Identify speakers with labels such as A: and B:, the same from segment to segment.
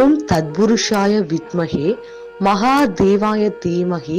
A: ஓம் தத்புருஷாய வித்மகே மகாதேவாய தீமகி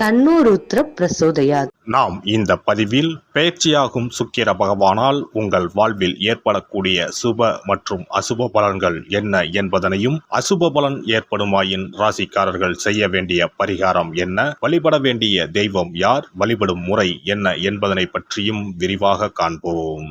A: தன்னோ ருத்ர பிரசோதயாத்.
B: நாம் இந்த பதிவில் பயிற்சியாகும் சுக்கிர பகவானால் உங்கள் வாழ்வில் ஏற்படக்கூடிய சுப மற்றும் அசுப பலன்கள் என்ன என்பதனையும் அசுப பலன் ஏற்படுமாயின் ராசிக்காரர்கள் செய்ய வேண்டிய பரிகாரம் என்ன? வழிபட வேண்டிய தெய்வம் யார்? வழிபடும் முறை என்ன என்பதனை பற்றியும் விரிவாக காண்போம்.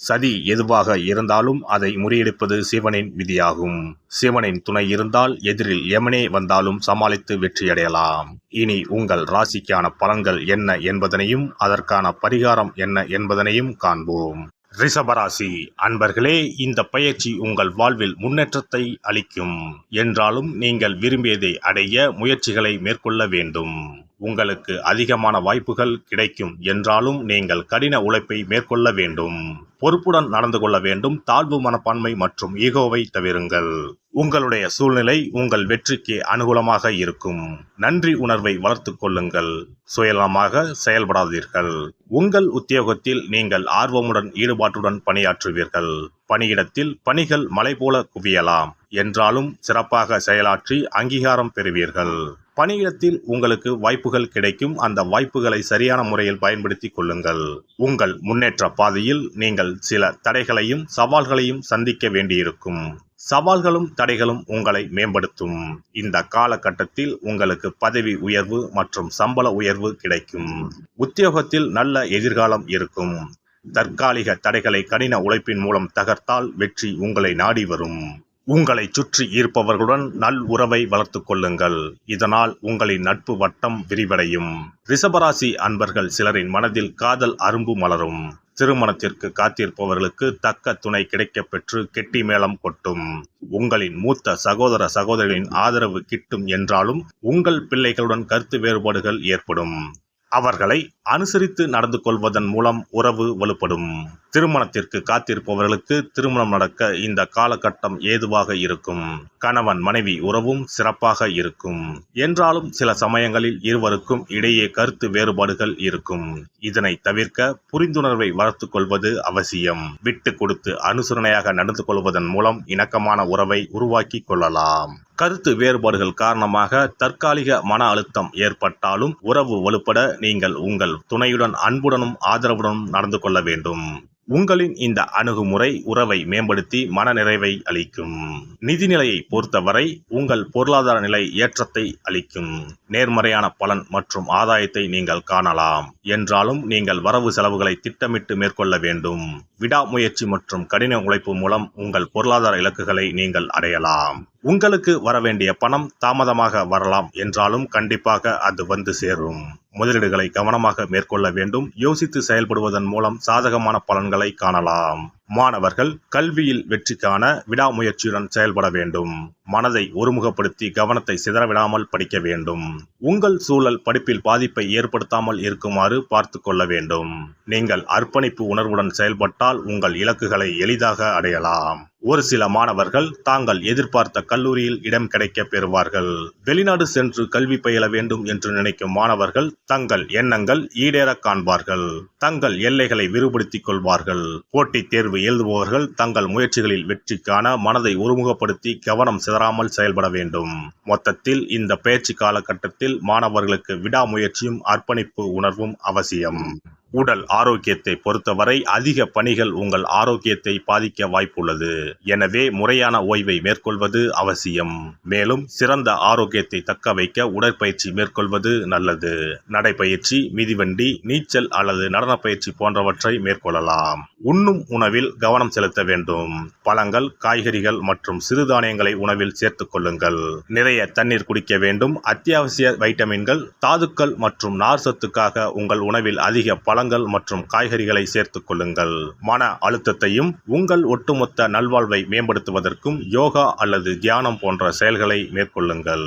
B: சதி எதுவாக இருந்தாலும் அதை முறியடிப்பது சிவனின் விதியாகும். சிவனின் துணை இருந்தால் எதிரில் எமனே வந்தாலும் சமாளித்து வெற்றியடையலாம். இனி உங்கள் ராசிக்கான பலன்கள் என்ன என்பதனையும் அதற்கான பரிகாரம் என்ன என்பதனையும் காண்போம். ரிஷபராசி அன்பர்களே இந்த பயிற்சி உங்கள் வாழ்வில் முன்னேற்றத்தை அளிக்கும். என்றாலும் நீங்கள் விரும்பியதை அடைய முயற்சிகளை மேற்கொள்ள வேண்டும். உங்களுக்கு அதிகமான வாய்ப்புகள் கிடைக்கும் என்றாலும் நீங்கள் கடின உழைப்பை மேற்கொள்ள வேண்டும். பொறுப்புடன் நடந்து கொள்ள வேண்டும். தாழ்வு மனப்பான்மை மற்றும் ஈகோவை தவிருங்கள். உங்களுடைய சூழ்நிலை உங்கள் வெற்றிக்கு அனுகூலமாக இருக்கும். நன்றி உணர்வை வளர்த்து கொள்ளுங்கள். சுயலமாக செயல்படாதீர்கள். உங்கள் உத்தியோகத்தில் நீங்கள் ஆர்வமுடன் ஈடுபாட்டுடன் பணியாற்றுவீர்கள். பணியிடத்தில் பணிகள் மலை போல குவியலாம். என்றாலும் சிறப்பாக செயலாற்றி அங்கீகாரம் பெறுவீர்கள். பணியிடத்தில் உங்களுக்கு வாய்ப்புகள் கிடைக்கும். அந்த வாய்ப்புகளை சரியான முறையில் பயன்படுத்திக் கொள்ளுங்கள். உங்கள் முன்னேற்ற பாதையில் நீங்கள் சில தடைகளையும் சவால்களையும் சந்திக்க வேண்டியிருக்கும். சவால்களும் தடைகளும் உங்களை மேம்படுத்தும். இந்த காலகட்டத்தில் உங்களுக்கு பதவி உயர்வு மற்றும் சம்பள உயர்வு கிடைக்கும். உத்தியோகத்தில் நல்ல எதிர்காலம் இருக்கும். தற்காலிக தடைகளை கடின உழைப்பின் மூலம் தகர்த்தால் வெற்றி உங்களை நாடி வரும். உங்களை சுற்றி இருப்பவர்களுடன் நல் உறவை வளர்த்து கொள்ளுங்கள். இதனால் உங்களின் நட்பு வட்டம் விரிவடையும். ரிஷபராசி அன்பர்கள் சிலரின் மனதில் காதல் அரும்பு மலரும். திருமணத்திற்கு காத்திருப்பவர்களுக்கு தக்க துணை கிடைக்கப் பெற்று கெட்டி மேளம் கொட்டும். உங்களின் மூத்த சகோதர சகோதரிகளின் ஆதரவு கிட்டும் என்றாலும் உங்கள் பிள்ளைகளுடன் கருத்து வேறுபாடுகள் ஏற்படும். அவர்களை அனுசரித்து நடந்து கொள்வதன் மூலம் உறவு வலுப்படும். திருமணத்திற்கு காத்திருப்பவர்களுக்கு திருமணம் நடக்க இந்த காலகட்டம் ஏதுவாக இருக்கும். கணவன் மனைவி உறவும் சிறப்பாக இருக்கும். என்றாலும் சில சமயங்களில் இருவருக்கும் இடையே கருத்து வேறுபாடுகள் இருக்கும். இதனை தவிர்க்க புரிந்துணர்வை வளர்த்துக் கொள்வது அவசியம். விட்டு கொடுத்து அனுசரணையாக நடந்து கொள்வதன் மூலம் இணக்கமான உறவை உருவாக்கி கொள்ளலாம். கருத்து வேறுபாடுகள் காரணமாக தற்காலிக மன அழுத்தம் ஏற்பட்டாலும் உறவு வலுப்பட நீங்கள் உங்கள் துணையுடன் அன்புடனும் ஆதரவுடனும் நடந்து கொள்ள வேண்டும். உங்களின் இந்த அணுகுமுறை உறவை மேம்படுத்தி மனநிறைவை அளிக்கும். நிதிநிலையை பொறுத்தவரை உங்கள் பொருளாதார நிலை ஏற்றத்தை அளிக்கும். நேர்மறையான பலன் மற்றும் ஆதாயத்தை நீங்கள் காணலாம். என்றாலும் நீங்கள் வரவு செலவுகளை திட்டமிட்டு மேற்கொள்ள வேண்டும். விடாமுயற்சி மற்றும் கடின உழைப்பு மூலம் உங்கள் பொருளாதார இலக்குகளை நீங்கள் அடையலாம். உங்களுக்கு வரவேண்டிய பணம் தாமதமாக வரலாம் என்றாலும் கண்டிப்பாக அது வந்து சேரும். முதலீடுகளை கவனமாக மேற்கொள்ள வேண்டும். யோசித்து செயல்படுவதன் மூலம் சாதகமான பலன்களை காணலாம். மாணவர்கள் கல்வியில் வெற்றி காண விடாமுயற்சியுடன் செயல்பட வேண்டும். மனதை ஒருமுகப்படுத்தி கவனத்தை சிதறவிடாமல் படிக்க வேண்டும். உங்கள் சூழல் படிப்பில் பாதிப்பை ஏற்படுத்தாமல் இருக்குமாறு பார்த்து கொள்ள வேண்டும். நீங்கள் அர்ப்பணிப்பு உணர்வுடன் செயல்பட்டால் உங்கள் இலக்குகளை எளிதாக அடையலாம். ஒரு சில மாணவர்கள் தாங்கள் எதிர்பார்த்த கல்லூரியில் இடம் கிடைக்க பெறுவார்கள். வெளிநாடு சென்று கல்வி பயில வேண்டும் என்று நினைக்கும் மாணவர்கள் தங்கள் எண்ணங்கள் ஈடேற காண்பார்கள். தங்கள் எல்லைகளை விரிவுபடுத்திக் கொள்வார்கள். போட்டித் தேர்வு எழுதுபவர்கள் தங்கள் முயற்சிகளில் வெற்றி காண மனதை ஒருமுகப்படுத்தி கவனம் சிதறாமல் செயல்பட வேண்டும். மொத்தத்தில் இந்த பயிற்சி காலகட்டத்தில் மாணவர்களுக்கு விடாமுயற்சியும் அர்ப்பணிப்பு உணர்வும் அவசியம். உடல் ஆரோக்கியத்தை பொறுத்தவரை அதிக பணிகள் உங்கள் ஆரோக்கியத்தை பாதிக்க வாய்ப்புள்ளது. எனவே முறையான ஓய்வை மேற்கொள்வது அவசியம். மேலும் சிறந்த ஆரோக்கியத்தை தக்க வைக்க உடற்பயிற்சி மேற்கொள்வது நல்லது. நடைப்பயிற்சி மிதிவண்டி நீச்சல் அல்லது நடனப்பயிற்சி போன்றவற்றை மேற்கொள்ளலாம். உண்ணும் உணவில் கவனம் செலுத்த வேண்டும். பழங்கள் காய்கறிகள் மற்றும் சிறுதானியங்களை உணவில் சேர்த்துக் கொள்ளுங்கள். நிறைய தண்ணீர் குடிக்க வேண்டும். அத்தியாவசிய வைட்டமின்கள் தாதுக்கள் மற்றும் நார் சத்துக்காக உங்கள் உணவில் அதிக பல பழங்கள் மற்றும் காய்கறிகளை சேர்த்துக் கொள்ளுங்கள். மன அழுத்தத்தையும் உங்கள் ஒட்டுமொத்த நல்வாழ்வை மேம்படுத்துவதற்கும் யோகா அல்லது தியானம் போன்ற செயல்களை மேற்கொள்ளுங்கள்.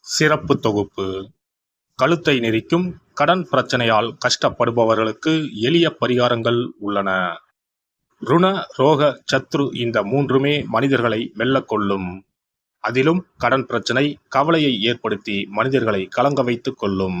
B: சிறப்பு தொகுப்பு. கழுத்தை நெரிக்கும் கடன் பிரச்சனையால் கஷ்டப்படுபவர்களுக்கு எளிய பரிகாரங்கள் உள்ளன. ருண ரோக சத்ரு இந்த மூன்றுமே மனிதர்களை வெல்லக்கொள்ளும் அதிலும் கடன் பிரச்சனை கவலையை ஏற்படுத்தி மனிதர்களை கலங்க வைத்துக் கொள்ளும்.